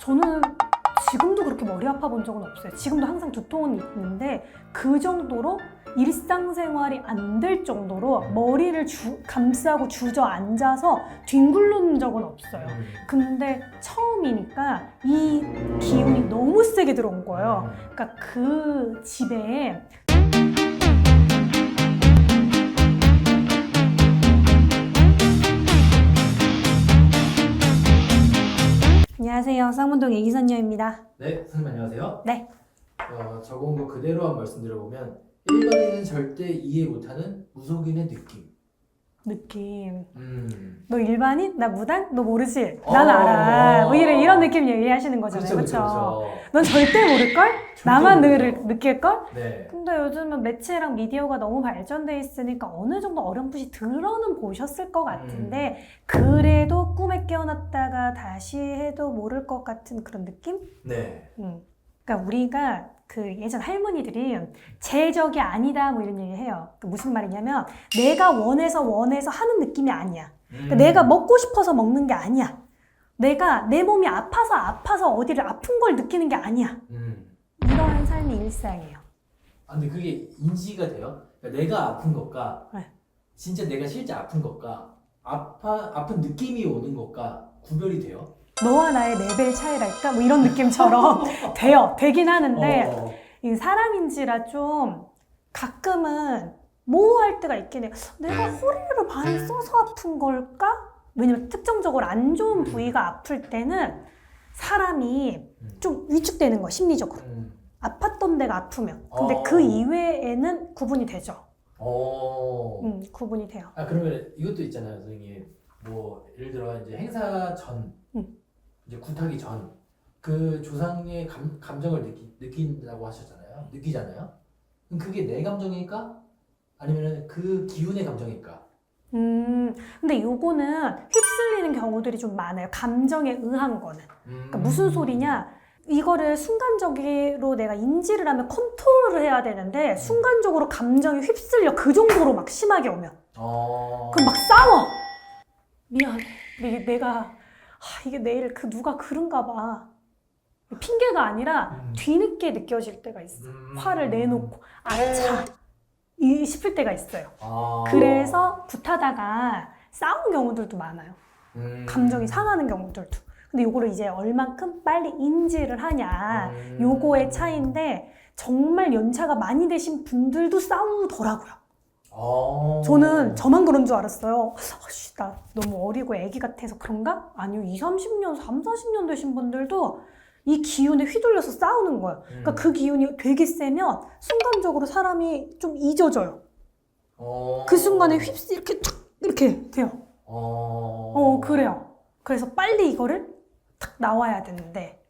저는 지금도 그렇게 머리 아파 본 적은 없어요. 지금도 항상 두통은 있는데 그 정도로 일상생활이 안 될 정도로 머리를 주- 감싸고 주저앉아서 뒹굴는 적은 없어요. 근데 처음이니까 이 기운이 너무 세게 들어온 거예요. 그러니까 그 집에 안녕하세요. 쌍문동 애기선녀입니다. 네, 선생님 안녕하세요. 네. 어, 적은 거 그대로 한 말씀드려보면 일반인은 절대 이해 못하는 무속인의 느낌. 느낌. 음. 너 일반인? 나 무당? 너 모르지? 어. 난 알아. 뭐 이런, 이런 느낌 얘기하시는 거잖아요. 그렇죠, 넌 절대 모를걸? 나만. 늘 느낄걸? 네. 근데 요즘은 매체랑 미디어가 너무 발전돼 있으니까 어느 정도 어렴풋이 들어는 보셨을 것 같은데 음. 그래 깨어났다가 다시 해도 모를 것 같은 그런 느낌? 네. 음. 그러니까 우리가 그 예전 할머니들이 제적이 아니다 뭐 이런 얘기 해요. 그 무슨 말이냐면 내가 원해서 원해서 하는 느낌이 아니야. 그러니까 음. 내가 먹고 싶어서 먹는 게 아니야. 내가 내 몸이 아파서 아파서 어디를 아픈 걸 느끼는 게 아니야. 음. 이러한 삶이 일상이에요. 아, 근데 그게 인지가 돼요? 그러니까 내가 아픈 것과 네. 진짜 내가 실제 아픈 것과 아파 아픈 느낌이 오는 것과 구별이 돼요? 너와 나의 레벨 차이랄까? 뭐 이런 느낌처럼 돼요. 되긴 하는데 어, 이 사람인지라 좀 가끔은 모호할 때가 있긴 해요. 내가 허리를 많이 써서 아픈 걸까? 왜냐면 특정적으로 안 좋은 부위가 아플 때는 사람이 좀 위축되는 거야, 심리적으로. 음. 아팠던 데가 아프면. 근데 어. 그 이외에는 구분이 되죠. 어. 음, 구분이 돼요. 아 그러면 이것도 있잖아요, 선생님. 뭐 예를 들어 이제 행사 전, 음. 이제 굿하기 전, 그 조상의 감, 감정을 느끼, 느낀다고 하셨잖아요. 느끼잖아요. 그럼 그게 내 감정일까? 아니면 그 기운의 감정일까? 음, 근데 요거는 휩쓸리는 경우들이 좀 많아요. 감정에 의한 거는. 그러니까 무슨 소리냐? 이거를 순간적으로 내가 인지를 하면 컨트롤을 해야 되는데 순간적으로 감정이 휩쓸려 그 정도로 막 심하게 오면 어. 그럼 막 싸워 미안해 내- 내가 아, 이게 내일 그 누가 그런가 봐 핑계가 아니라 음. 뒤늦게 느껴질 때가 있어 음. 화를 내놓고 아차 이 싶을 때가 있어요 아. 그래서 굿하다가 싸운 경우들도 많아요 음. 감정이 상하는 경우들도. 근데 요거를 이제 얼만큼 빨리 인지를 하냐. 음. 요거의 차이인데 정말 연차가 많이 되신 분들도 싸우더라고요. 어. 저는 저만 그런 줄 알았어요. 아씨, 나 너무 어리고 애기 같아서 그런가? 아니요, 2, 30년, 3, 40년 되신 분들도 이 기운에 휘둘려서 싸우는 거예요. 그러니까 음. 그 기운이 되게 세면 순간적으로 사람이 좀 잊어져요. 어. 그 순간에 휩쓸 이렇게 툭 이렇게 돼요. 어. 어, 그래요. 그래서 빨리 이거를 탁 나와야 되는데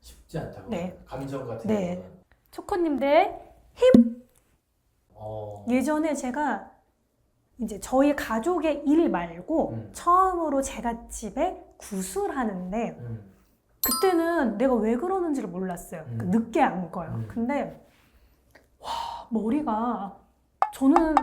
쉽지 않다고. 네. 감정 같은 네. 경우는. 초코님들 어. 예전에 제가 이제 저희 가족의 일 말고 음. 처음으로 제가 집에 구슬하는데 음. 그때는 내가 왜 그러는지를 몰랐어요. 음. 그 늦게 안 거예요. 음. 근데 와 머리가 저는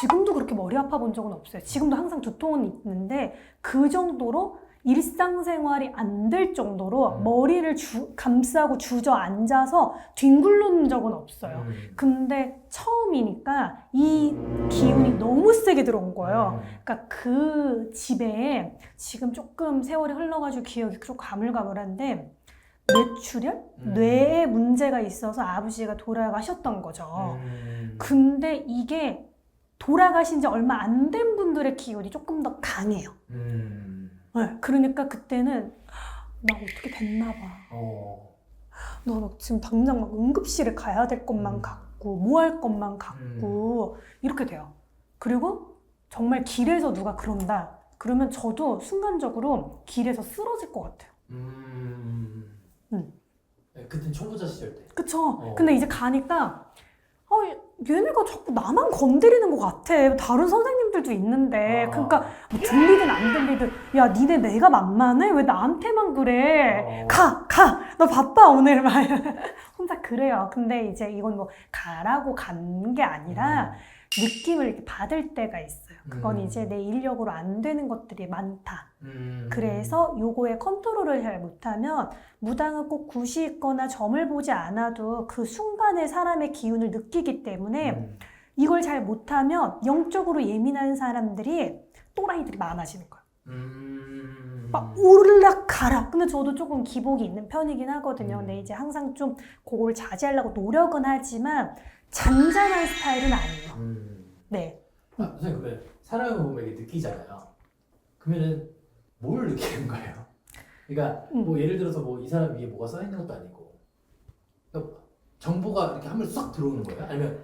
지금도 그렇게 머리 아파 본 적은 없어요. 지금도 항상 두통은 있는데 그 정도로 일상생활이 안 될 정도로 음. 머리를 주- 감싸고 주저앉아서 뒹굴는 적은 없어요. 음. 근데 처음이니까 이 기운이 너무 세게 들어온 거예요. 음. 그러니까 그 집에 지금 조금 세월이 흘러가지고 기억이 좀 가물가물한데 뇌출혈? 음. 뇌에 문제가 있어서 아버지가 돌아가셨던 거죠. 음. 근데 이게 돌아가신 지 얼마 안 된 분들의 기운이 조금 더 강해요. 음. 네, 그러니까 그때는 나 어떻게 됐나 봐. 어. 너 지금 당장 막 응급실에 가야 될 것만 음. 같고 뭐 할 것만 같고 이렇게 돼요. 그리고 정말 길에서 누가 그런다. 그러면 저도 순간적으로 길에서 쓰러질 것 같아요. 음. 음. 네, 그때 초보자 시절 때. 그쵸? 어. 근데 이제 가니까 어, 얘네가 자꾸 나만 건드리는 것 같아. 다른 선생님들도 있는데. 아. 그러니까 뭐 들리든 안 들리든 야 니네 내가 만만해? 왜 나한테만 그래? 어. 가! 가! 너 바빠 오늘 막 혼자 그래요. 근데 이제 이건 뭐 가라고 간 게 아니라 느낌을 이렇게 받을 때가 있어요. 그건 음. 이제 내 인력으로 안 되는 것들이 많다. 음. 그래서 요거에 컨트롤을 잘 못하면 무당은 꼭 굿이 있거나 점을 보지 않아도 그 순간에 사람의 기운을 느끼기 때문에 음. 이걸 잘 못하면 영적으로 예민한 사람들이 또라이들이 많아지는 거예요. 음. 막 오르락가라. 근데 저도 조금 기복이 있는 편이긴 하거든요. 음. 근데 이제 항상 좀 그거를 자제하려고 노력은 하지만 잔잔한 스타일은 아니에요. 음. 네. 아, 선생님 그러면 사람을 보면 이게 느끼잖아요. 그러면은 뭘 느끼는 거예요? 그러니까 음. 뭐 예를 들어서 뭐 이 사람 위에 뭐가 써 있는 것도 아니고 그러니까 정보가 이렇게 한번싹 들어오는 거예요? 아니면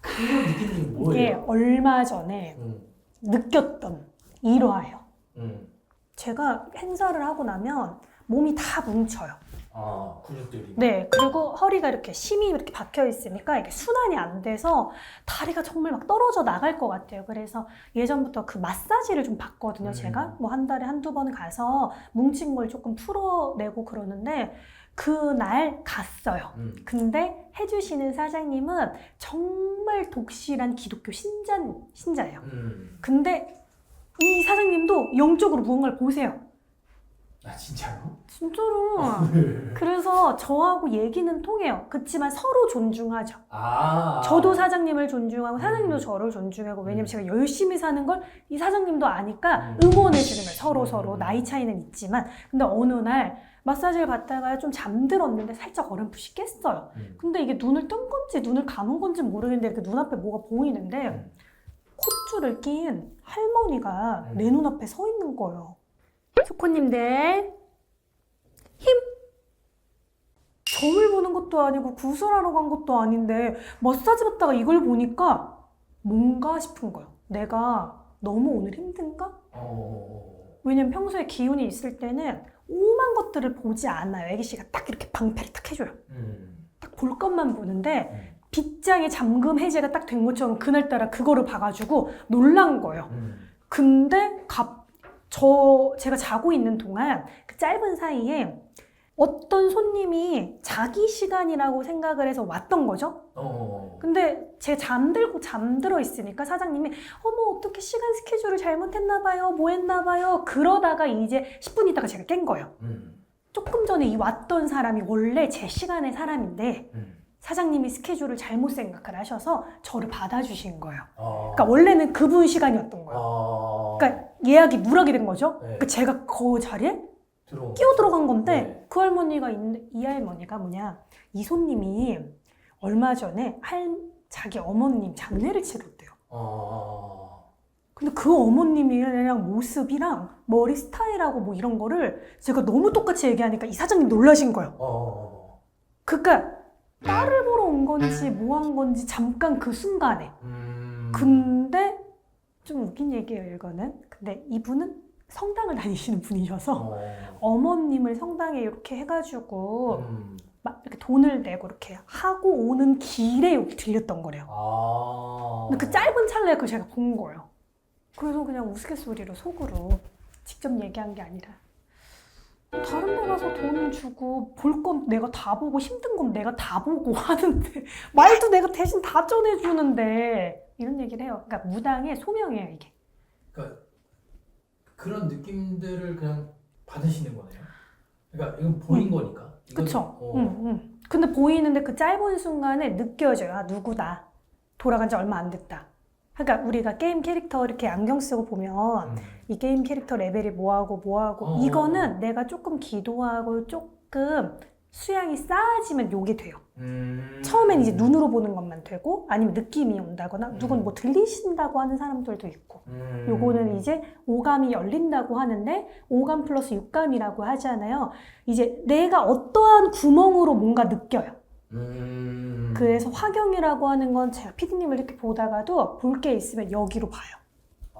그걸 느끼는 게 이게 뭐예요? 얼마 전에 음. 느꼈던 일화예요. 음. 제가 행사를 하고 나면 몸이 다 뭉쳐요. 아 근육들이. 네, 그리고 허리가 이렇게 심이 이렇게 박혀 있으니까 이게 순환이 안 돼서 다리가 정말 막 떨어져 나갈 것 같아요. 그래서 예전부터 그 마사지를 좀 받거든요. 음. 제가 뭐 한 달에 한두 번 가서 뭉친 걸 조금 풀어내고 그러는데 그날 갔어요. 음. 근데 해주시는 사장님은 정말 독실한 기독교 신자, 신자예요. 음. 근데 이 사장님도 영적으로 무언가를 보세요. 아 진짜로? 진짜로. 네. 그래서 저하고 얘기는 통해요. 그렇지만 서로 존중하죠. 아. 저도 사장님을 존중하고 사장님도 음. 저를 존중하고 왜냐면 음. 제가 열심히 사는 걸 이 사장님도 아니까 음. 응원해 주는 거예요. 서로 음. 서로 나이 차이는 있지만 근데 어느 날 마사지를 받다가 좀 잠들었는데 살짝 어렴풋이 깼어요. 음. 근데 이게 눈을 뜬 건지 눈을 감은 건지 모르겠는데 이렇게 눈앞에 뭐가 보이는데 음. 콧줄을 낀 할머니가 음. 내 눈앞에 서 있는 거예요. 수코님들 힘! 점을 보는 것도 아니고 구슬하러 간 것도 아닌데 마사지 받다가 이걸 보니까 뭔가 싶은 거예요. 내가 너무 오늘 힘든가? 어. 왜냐면 평소에 기운이 있을 때는 오만 것들을 보지 않아요. 애기 씨가 딱 이렇게 방패를 딱 해줘요. 음. 딱볼 것만 보는데 음. 빗장에 잠금 해제가 딱 된 것처럼 그날따라 그거를 봐가지고 놀란 거예요. 음. 근데 갑, 저, 제가 자고 있는 동안 그 짧은 사이에 어떤 손님이 자기 시간이라고 생각을 해서 왔던 거죠. 어. 근데 제가 잠들고 잠들어 있으니까 사장님이 어머 어떻게 시간 스케줄을 잘못했나 봐요. 뭐 했나 봐요. 그러다가 이제 10분 있다가 제가 깬 거예요. 음. 조금 전에 이 왔던 사람이 원래 제 시간의 사람인데 음. 사장님이 스케줄을 잘못 생각을 하셔서 저를 받아주신 거예요. 어. 그러니까 원래는 그분 시간이었던 거예요. 어. 그러니까 예약이 누락이 된 거죠. 네. 그러니까 제가 그 자리에 들어온 끼어 들어간 건데 네. 그 할머니가 있는 이 할머니가 뭐냐 이 손님이 얼마 전에 할 자기 어머님 장례를 치렀대요. 어. 근데 그 어머님이랑 모습이랑 머리 스타일하고 뭐 이런 거를 제가 너무 똑같이 얘기하니까 이 사장님 놀라신 거예요. 어. 그러니까 딸을 보러 온 건지 뭐 한 건지 잠깐 그 순간에. 음. 근데 좀 웃긴 얘기예요 이거는. 근데 이분은 성당을 다니시는 분이셔서 어. 어머님을 성당에 이렇게 해가지고 음. 막 이렇게 돈을 내고 이렇게 하고 오는 길에 여기 들렸던 거래요. 아. 근데 그 짧은 찰나에 그걸 제가 본 거예요. 그래서 그냥 우스갯소리로 속으로 직접 얘기한 게 아니라 다른 데 가서 돈 주고 볼 건 내가 다 보고 힘든 건 내가 다 보고 하는데 말도 내가 대신 다 전해주는데 이런 얘기를 해요. 그러니까 무당의 소명이에요 이게. 그러니까 그런 느낌들을 그냥 받으시는 거네요. 그러니까 이건 보인 거니까. 이건- 그쵸? 어. 응, 응. 근데 보이는데 그 짧은 순간에 느껴져요. 아, 누구다. 돌아간 지 얼마 안 됐다. 그러니까 우리가 게임 캐릭터 이렇게 안경 쓰고 보면 음. 이 게임 캐릭터 레벨이 뭐하고 뭐하고 어. 이거는 내가 조금 기도하고 조금 수양이 쌓아지면 요게 돼요. 음. 처음엔 이제 눈으로 보는 것만 되고 아니면 느낌이 온다거나 누군 음. 뭐 들리신다고 하는 사람들도 있고 음. 요거는 이제 오감이 열린다고 하는데 오감 플러스 육감이라고 하잖아요. 이제 내가 어떠한 구멍으로 뭔가 느껴요. 음. 그래서 화경이라고 하는 건 제가 피디님을 이렇게 보다가도 볼 게 있으면 여기로 봐요.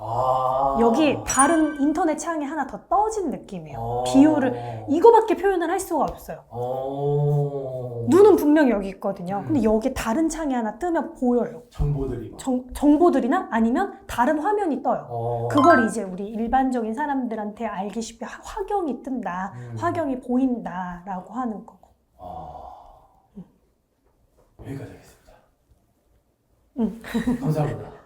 아. 여기 다른 인터넷 창이 하나 더 떠진 느낌이에요. 어. 비율을 이거밖에 표현을 할 수가 없어요. 어. 눈은 분명히 여기 있거든요. 음. 근데 여기 다른 창이 하나 뜨면 보여요. 정보들이 막. 정, 정보들이나 아니면 다른 화면이 떠요. 어. 그걸 이제 우리 일반적인 사람들한테 알기 쉽게 화- 화경이 뜬다, 음. 화경이 보인다라고 하는 거고. 아. 여기까지 하겠습니다. 음. 감사합니다.